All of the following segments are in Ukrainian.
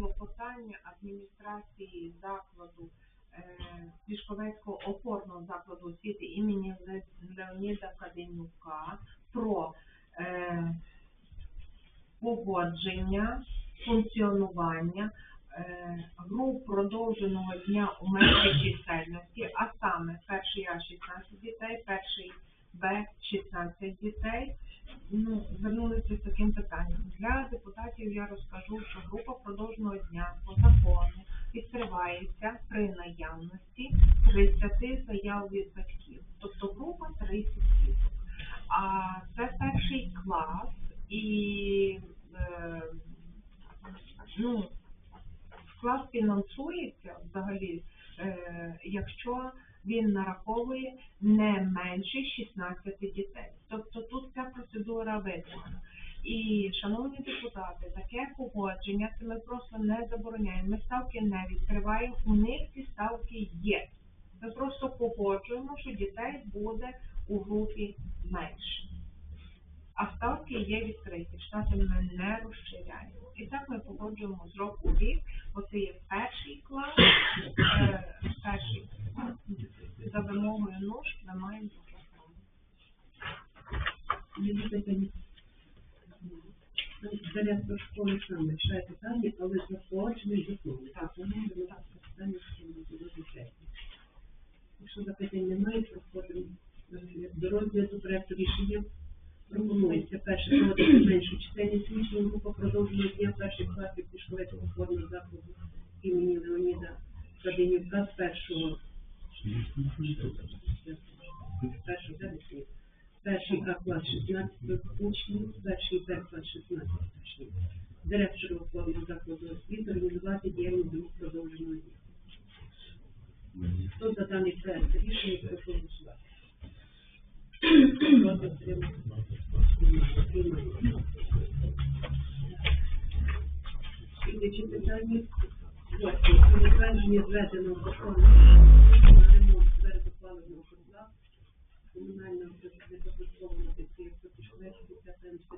клопотання адміністрації закладу е, Мішковецького опорного закладу освіти імені Леоніда Каденюка про е, погодження функціонування е, груп продовженого дня у межах чисельності, а саме перший А 16 дітей, перший Б 16 дітей. Ну, звернулися з таким питанням. Для депутатів я розкажу, що група продовженого дня по закону відкривається при наявності 30 заяв від батьків. Тобто група 30 діток. А це перший клас і е, ну, клас фінансується взагалі, е, якщо він нараховує не менше 16 дітей. Виконана. І, шановні депутати, таке погодження, це ми просто не забороняємо. Ми ставки не відкриваємо, у них ці ставки є. Ми просто погоджуємо, що дітей буде у групі менше. А ставки є відкриті, штати ми не розширяємо. І так ми погоджуємо з року в рік, бо це є перший клас, е, перший. За вимогою нож ми маємо Директор школи сам рішає питання, але запроваджений законом. Так, воно буде питання, що ми буде бюджетні. Якщо запитань немає, проходимо до розгляду проекту рішення. Пропонується перше проводити меншу чисельність учнів група продовженого дня перших класів Пішковецького форму закладу імені Леоніда Каденюка з першого першого є? Перший А клас 16 учнів, перший Б 16 учнів. Директору охорони закладу освіти організувати діяльність груп продовженого дня. Хто за даний проект рішення прошу голосувати? Слідуюче питання. Восьме. Про затвердження зведеного закону комунального неподаткового підприємства Пішковецького та ПМСД.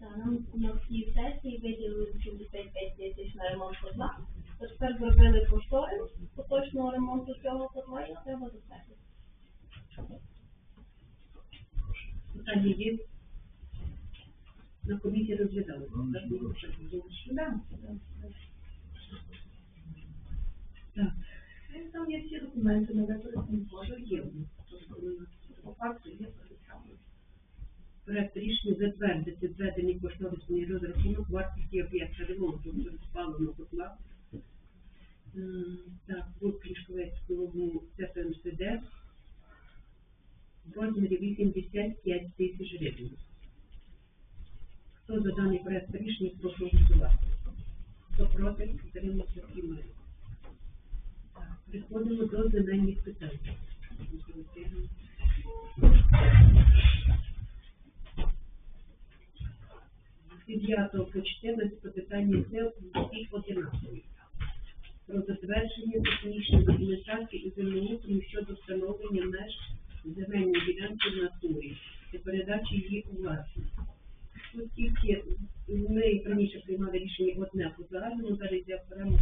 Та нам на всій сесії виділили 75 тисяч на ремонт котла. То тепер зробили кошторис поточного ремонту цього котла і треба затвердити. Питання є? На комісії розглядали. Так, Так, Там є всі документи на використання що є? По факту є представлено. Проект рішення затвердити зведений кошторисний розрахунок вартості об'єкта ремонту спаленого котла. М, Так, в Клішковецькому ЦПМСД в розмірі 85 тисяч гривень. Хто за даний проект рішення, прошу голосувати. Хто проти, підтримується приймає. Так, Переходимо до земельних питань. З 9 по 14 питання це і 11. Про затвердження технічної документації і землеустрою щодо встановлення меж земельної ділянки в натурі та передачі її у власність. Оскільки ми раніше приймали рішення одне по загальному, зараз йде окремо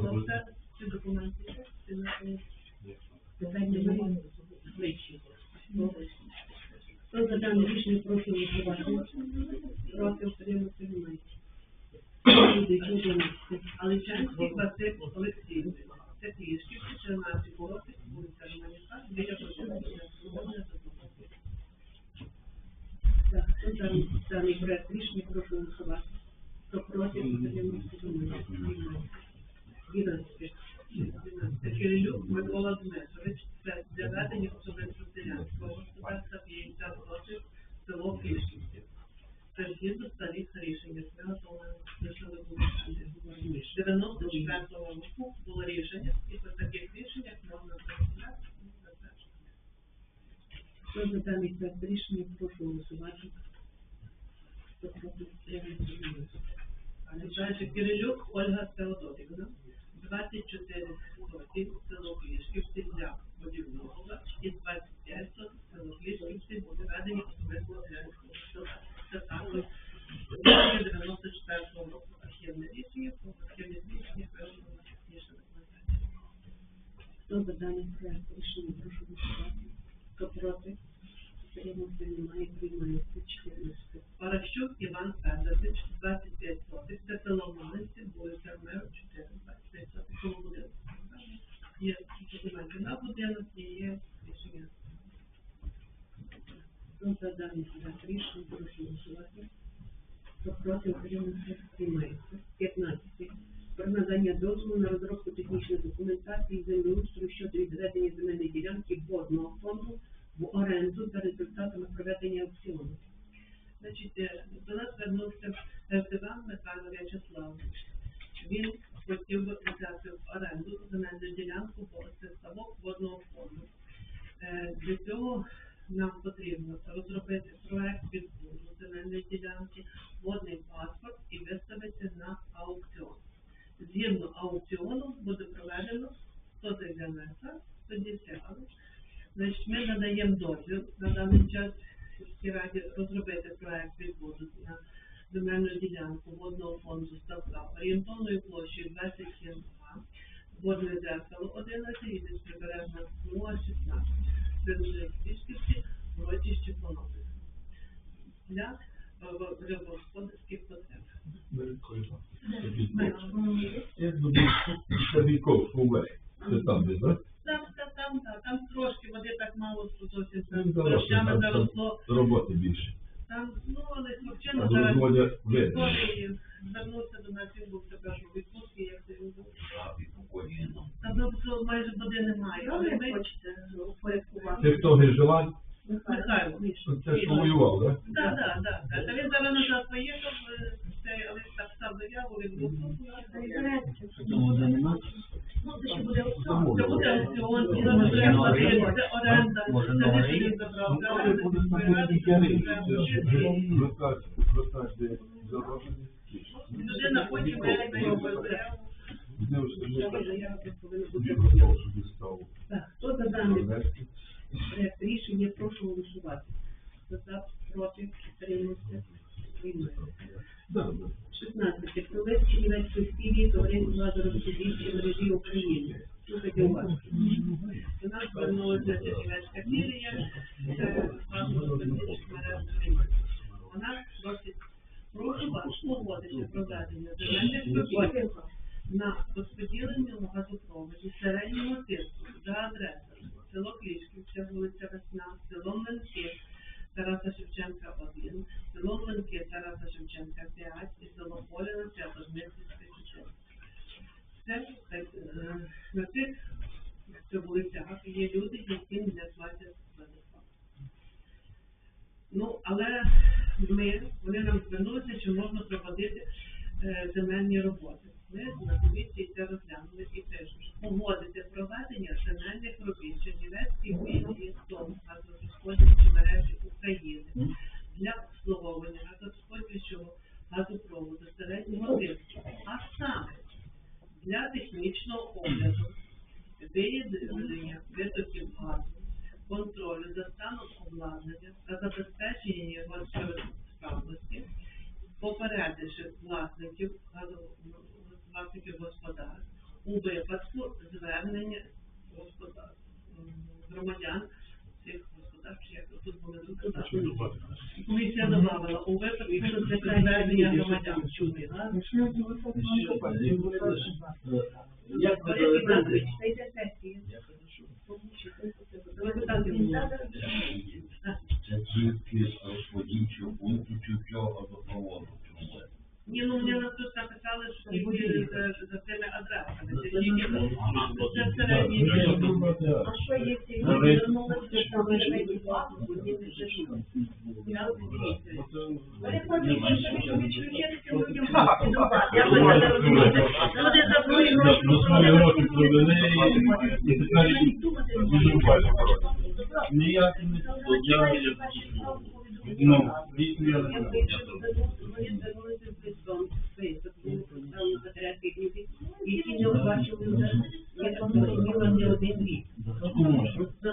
龙山 Це згідно старих ми готові лишили були 94 року було рішення, і по таких рішеннях можна затверджувати. Хто за даний проект рішення, прошу голосувати. Хто проти, Кирилюк Ольга Теодорівна, 24 сотих село Клішківці для будівного і 25 сотих село ведення особистого селянського господарства. Це також рішення 94 року архівне рішення, по архівне рішення певно технічна документація. Хто за даний проект рішення, прошу голосувати. Хто проти, утримався, немає, приймається потрібно розробити проект відбору земельної ділянки, водний паспорт і виставити на аукціон. Згідно аукціону буде проведено 100 метра, тоді Значить, Ми надаємо дозвіл на даний час розробити проект відбору на земельну ділянку водного фонду ставка орієнтовною площею 27 га, водне дзеркало 11 і безприбережна площа 16. Це дуже 2012 е, для господарських потреб. Шабіков уве. Це там десь, так? Там, там, там, там трошки води так мало зовсім прощами заросло. Роботи більше. Там, ну, але хлопчина зараз звернувся до нас, він був така ж у відпустці, як це він був. Там, тобто, ну, майже води немає. Але хочете упорядкувати. Ти хто не желань? Михайло, це що воював, так? Так, так, так. Та він зараз назад поїхав, е, але так став заяву, він був тут. Ну, це ще буде аукціон. Це буде аукціон, і нам треба, це оренда, це рішення забрав. це оренда, Людина потім вийде його. Так, хто за даний проект рішення, прошу голосувати. За, проти, утримався, приймається. 16. Про вивчення Чернівецької філії товариства газорозподільчої мережі України. Це вулицях є люди, які не платять водоспад. Ну, але ми, вони нам звернулися, що можна проводити е, земельні роботи. Ми на комісії це розглянули і пишуть, погодити проведення земельних робіт Чернівецькій філії СОМ газорозподільчої мережі України для обслуговування газорозподільчого газопроводу середнього тиску, а саме для технічного огляду, виявлення витоків газу, контролю за станом обладнання та забезпечення його справності, попередивши власників власників господарств у випадку звернення господар громадян цих господарств, як тут були сказати. Комісія добавила у випадку звернення громадян. Як ви Читайте сесії. Депутати будуть. Це тільки розподільчого пункту газопроводу. Чому? Ні, ну мені нас тут написали, що тільки за, за цими адресами. Це тільки це середній. А що, якщо люди звернулися, що вони плату, вони не живуть. Я дивіться. Вони хочуть щоб відключити людям підрубати. Я хочу не розуміти. Люди за свої гроші На свої гроші провели і тепер відрубають. Ніякі не Я Ну, дійсно, я не знаю. Які не бачили вже, я там не один рік. За.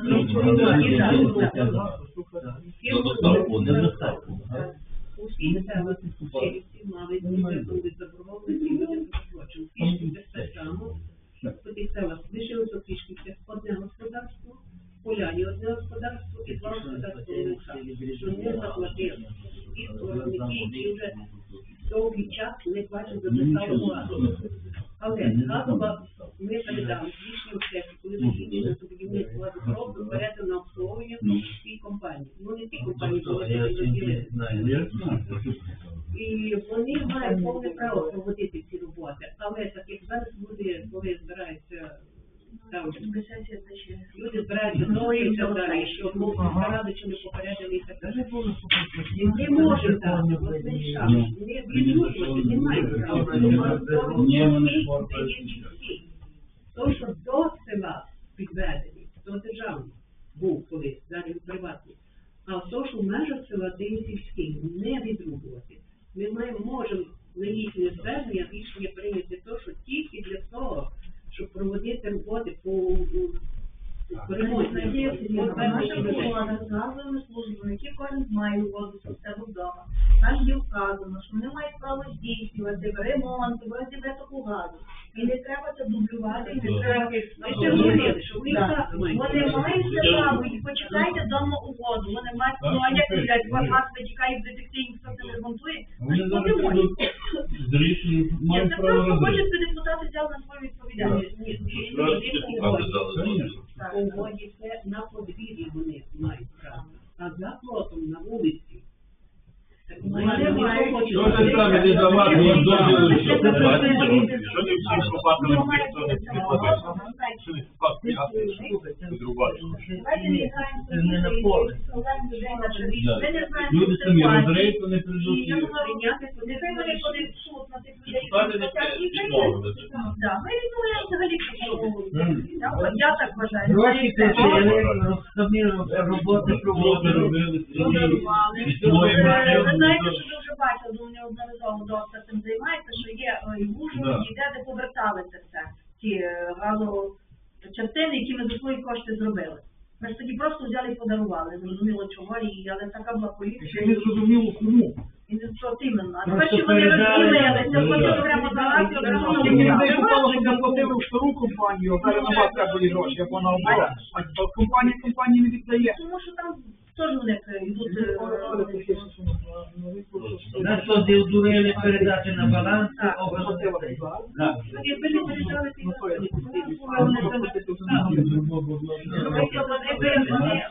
За доставку, не доставку. Усі селищі, всі мали бути заборгованості, люди просрочені. Фішки. Те саме. По селах лишилося фішки, одне господарство, поляні одне господарство і два господарства. що не заплатили. І вже довгий час не бачив записали газу. Але газова ми передали в сесії, коли закінчили будівництво газопроводу, передано на обслуговування Ну. цій компанії. Ну не ті компанії, Ну, знаю. Я знаю. І вони мають повне право проводити ці роботи. Але так як зараз люди, коли збираються там, люди збираються нові і так далі, що ради чи не попередили і так далі. Не може так, не шаг. Не всі. Той, що до села підведений, до державний був колись, далі приватний. А то, що в межах села де сільський, не відрубувати. Ми маємо, можемо на їхнє звернення рішення прийняти то, що тільки для того, щоб проводити роботи по газовими службами, які кожен має угоду з себе вдома. Там є вказано, що вони мають право здійснювати ремонт, виводи таку газу. І не треба це дублювати, і не треба. Вони мають це право, і почекайте вдома угоду. Вони мають, ваш газ витікає в детективі, ніхто це не ремонтує? Це просто хочеться депутати взяли на свою відповідальність. Дозвіл. Так. По угоді це на подвір'ї вони мають право, а за плотом на вулиці. Так мають. хочуть. Що ж саме не давати їм дозволу, що не всі копати ніхто не підпадає? Це не на поле. Люди самі розриють, вони прийдуть. я і- думаю, нехай вони подадуть в суд на тих людей, Депутати не хочуть. їх відмовили. прийняти. Да, ми відмовляємо взагалі Я, я так вважаю. Гроші течили, роботи Роботи проводили. і Ви знаєте, що ви вже бачили, вони одноразово досить цим займаються, що є е, і де де повертали це все, ті е, газочастини, які ми за свої кошти зробили. Ми ж тоді просто взяли і подарували, зрозуміло чого, і, але така була поліція. Ще не зрозуміло кому. І не що іменно. А тепер що вони розділилися, передали. окремо загальні, окремо не здавало, що заплатили в стару компанію, а зараз нова треба гроші, як вона обрала. А компанія компанії не віддає. Тому що там теж вони е, йдуть. е, Нас тоді одурили передати на баланс, а облаштили. Якби не передали ці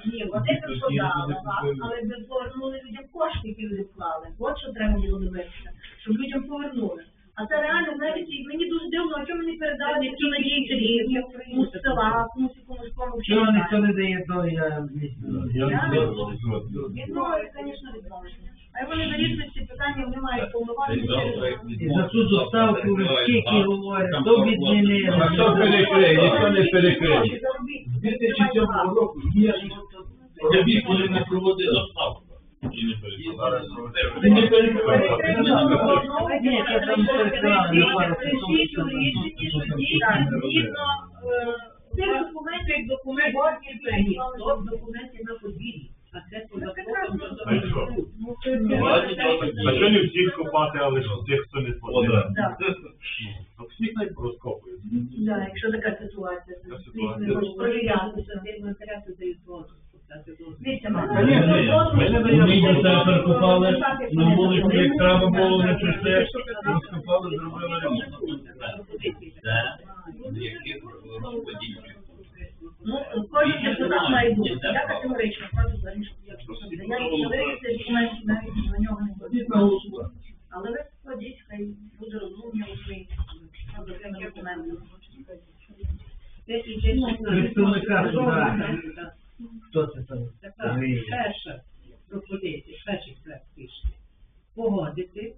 ні, вони продали газ, але ми повернули людям кошти, які вони вклали. От що треба було добитися, щоб людям повернули. А це реально, навіть і мені дуже дивно, чому не передали ці надії комусь з села, комусь якомусь кому Чого ніхто не дає, то я не знаю. Я не знаю. Відмовили, звісно, відмовили. А вони вирішують ці питання, вони мають повноваження. І за ту доставку скільки говорять, то А відмінили. хто перекриє? Ніхто не перекриє. У 2007 року є Тобі, коли ми проводили ставку. І не згідно цих документів, документів, то документи на подвір'ї, а це по законам А що? Не всіх копати, але ж тих, хто не платив? Так. Всіх навіть розкопують. Да, якщо така ситуація, то провіряти. Судебні інтереси дають згоду. Дивіться, ми це перекопали на вулиці, як треба було, не прийшли, розкопали, зробили ремонт. Це яких розподільчих. Ну, кожен депутат має бути. Я категорично взагалі, щоб я я не вирішити документи, навіть на нього не Ідіть буду. на голосування. Але ви складіть, хай буде розумні свої такими документами. Це і вже Представника суда. Хто це там? Так. Ви- перша пропозиція, перший проект пише. Погодити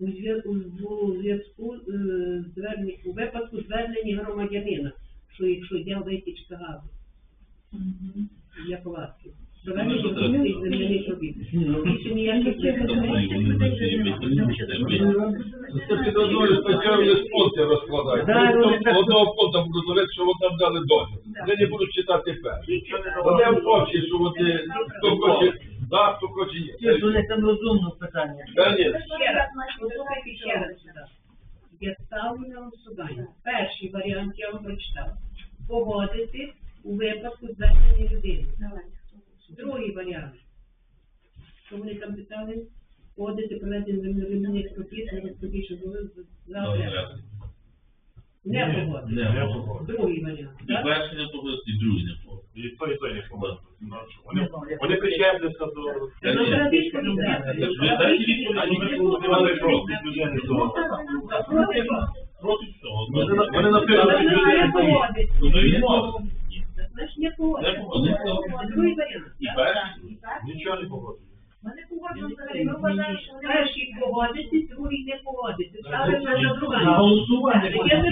у зв'я- у- у зв'язку з е, звернень- у випадку звернення громадянина, що якщо є витічка газу, вас. Проведення Ну, робіт. Більше ніяких Це під одною статтєю спонсор розкладають. Вони Одного фонду буду говорити, що от нам дали дозвіл. Вони не будуть читати перші. Вони в курсі, що от, хто хоче, да, хто хоче ні. Ті ж там розумно питання. Ще раз, послухайте ще раз сюди. Я ставлю на голосування. Перший варіант я вам прочитав. Погодити у випадку звернення людини. Другий варіант. Що вони там писали? Погодити проведення земельних робіт на розподільчу були завтра. Не погодити. Не погодити. Другий варіант. І так? перший не погодити, і другий не погодити. І то, і то не поможе. Вони, вони причепляться до... Ну, треба відповідати. Так ви дайте відповідь, а проголосували проти. Проти всього. Вони на- вони написали, не що не погодити. Ну. Не погодити. Не погодити. Другий варіант. І перший. Нічого не погоджують. Ми не погоджуємо взагалі, ми вважаємо, що Перший погодити, другий не погодити. Ставимо на На голосування. Я не.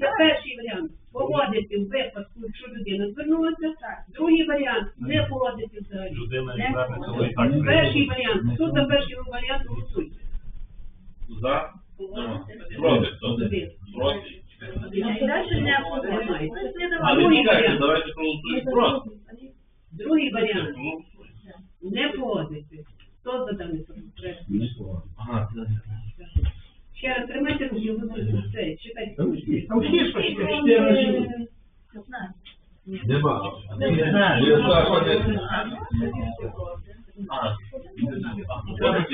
Це перший варіант. Погодити в випадку, якщо людина звернулася. Другий варіант не погодити взагалі. Людина Не звернеться, Перший варіант. Хто за перший варіант голосуйте? За. Проти. Проти. І далі. Це не Але Другий чекайте, варіант. давайте проголосуємо проти. Другий варіант. Не погодити. Хто за даний проект? Ага, це. Ще раз тримайте руки, ви будете це, читайте. Там всі ж почти чотири разів. Нема. Не знаю. Є заходи. А, Не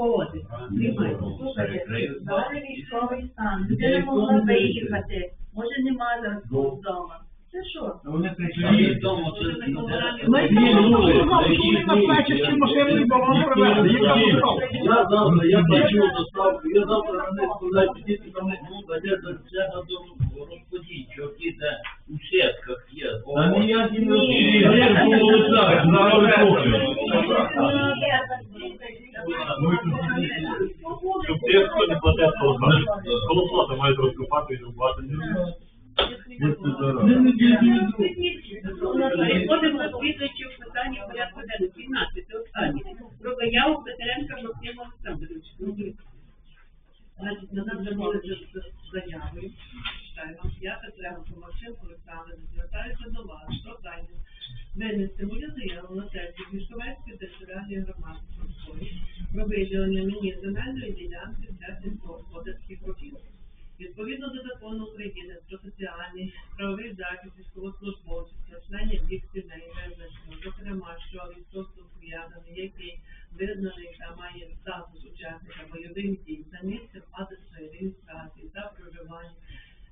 погодити. Приймайте. Слухайте, зараз військовий стан, людина могла виїхати, може нема зараз вдома. Це що? Вони прийшли. Ми ну, на машиною балон привезли. Я завтра, я бачу доставку, я завтра вони складають діти, там ну, дає до цього до розподій, що де у сітках є. Та ніякі не було так, зараз кухню. Щоб ті, хто не платить, то. Колосоти мають розкопати і зрубати. Переходимо до слідуючих питань у порядку денного. 17 останнє. Про заяву Петренка Максима Олександровича. Значить, на нас звернулися з заявою. Читаю вам. Я Петренко Максим Олександрович звертаюся до вас, зайняв винести мою заяву на сесію Мішковецької територіальної громади про виділення мені земельної ділянки для сільськогосподарських робіт. Відповідно до закону України про соціальний правовий захист військовослужбовців та членів їх сімей визначено, зокрема, що військовозобов'язаний, який визнаний та має статус учасника бойових дій за місцем адресної реєстрації та проживання,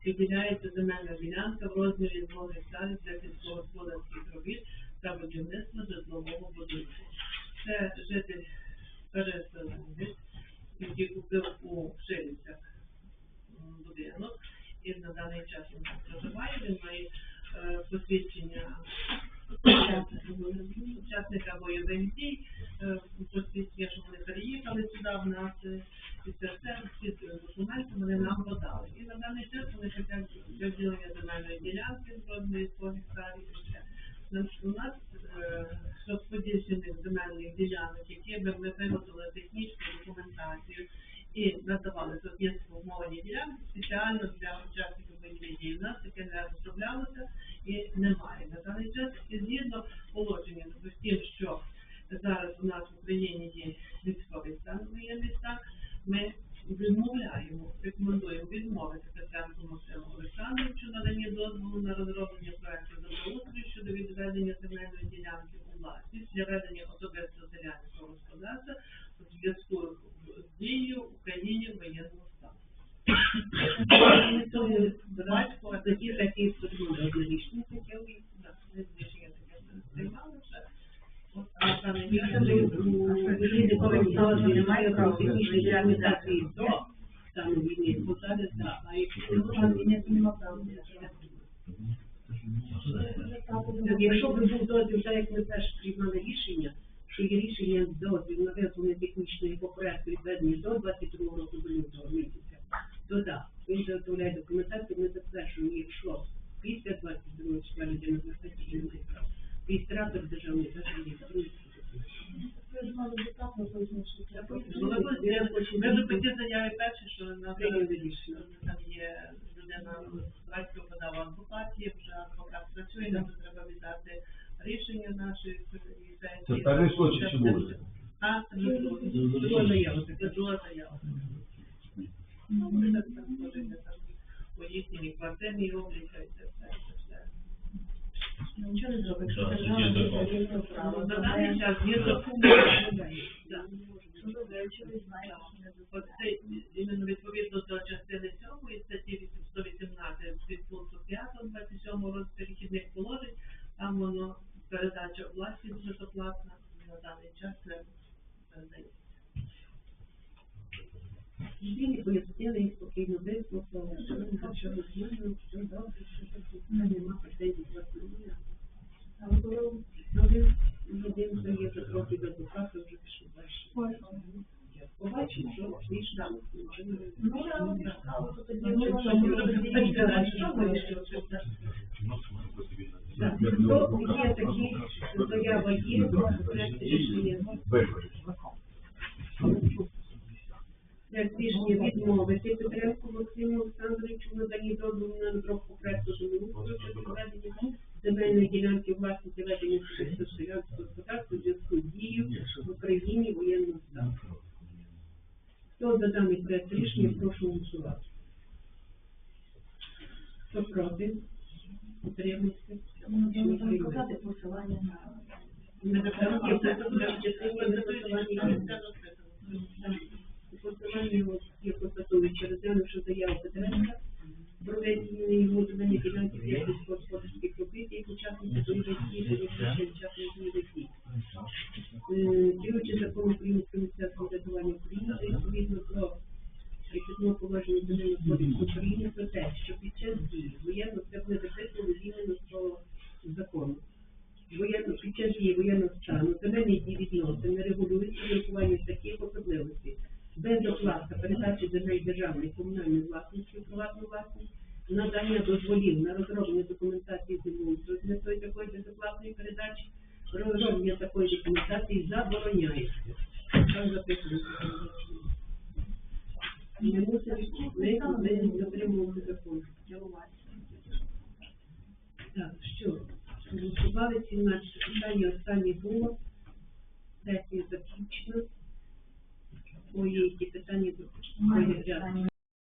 виділяється земельна ділянка в розмірі 2 гектарів для сільськогосподарських робіт та будівництва житлового будинку. Це житель переселенець, який купив у Шилівцях будинок. І на даний час він проживає, він має е, посвідчення учасника бойових дій, е, посвідчення, що вони переїхали сюди в нас, у власність для ведення особистого селянського господарства у зв'язку з дією в Україні воєнного стану. Батько, а тоді такі судові однорічні да, не рішення таке приймали вже. А саме Люди, коли дозволу немає права технічної реалізації. до стану війни, посади, а якщо Війни, то нема права. Якщо б був дозвіл, так як ми теж приймали рішення, що є рішення дозвіл на виготовлення технічної по проекту відведення до 22 року до лютого місяця, то так, він заготовляє документацію, ми затверджуємо, якщо після 22 числа людина захотіє реєстратор державний теж реєструється. Ми вже тій перші, що на Прийняли рішення. там є людина працю подала адвокації, вже адвокат працює, нам треба віддати рішення нашої сесії. Це старий случай чи буде? А, це не другий. Друга заява. Це друга заява. Ну, ми так там по їхній квартирній обліку, і це все. Нічого не зробиш, Так, що є держава не право. На даний час є закон. Да. Що добре, чи ви знаєте, що не От це іменно відповідно до частини 7 статті 118 від пункту 5 27 розділу перехідних положень, там воно передача у власність безоплатна на даний час передається. Він пояснили і спокійно вислухали, що він що розумію, все добре, що тут нема претензій до. Але коли один, один трохи до адвоката, вже пішов далі. Побачимо, що більш там, нічого не Ну, я вам цікаво, то тоді ми можемо ми робити що ви вирішили? То є такі, заява є, проект рішення. Проект рішення відмовити Петренку Максиму Олександровичу в дозволу на розробку проекту землеустрою щодо проведення земельної ділянки власності ведення селянського господарства зв'язку з дією в Україні воєнного стану. Хто за даний проект рішення, прошу голосувати. Хто проти? Утримався? Ми можемо показати посилання на... Є посилання є. Є заяву Петренка, його додання ділянки для сільськогосподарських робіт, як учасниця бойових дій, та рішення учасників дій. Діючи закон України про місцеве самоврядування України, відповідно до прикладного положення Земельного кодексу України про те, що під час дії воєнного це буде записано змінено того закону. Воєнно, під час дії воєнного стану земельні дії відносини регулюються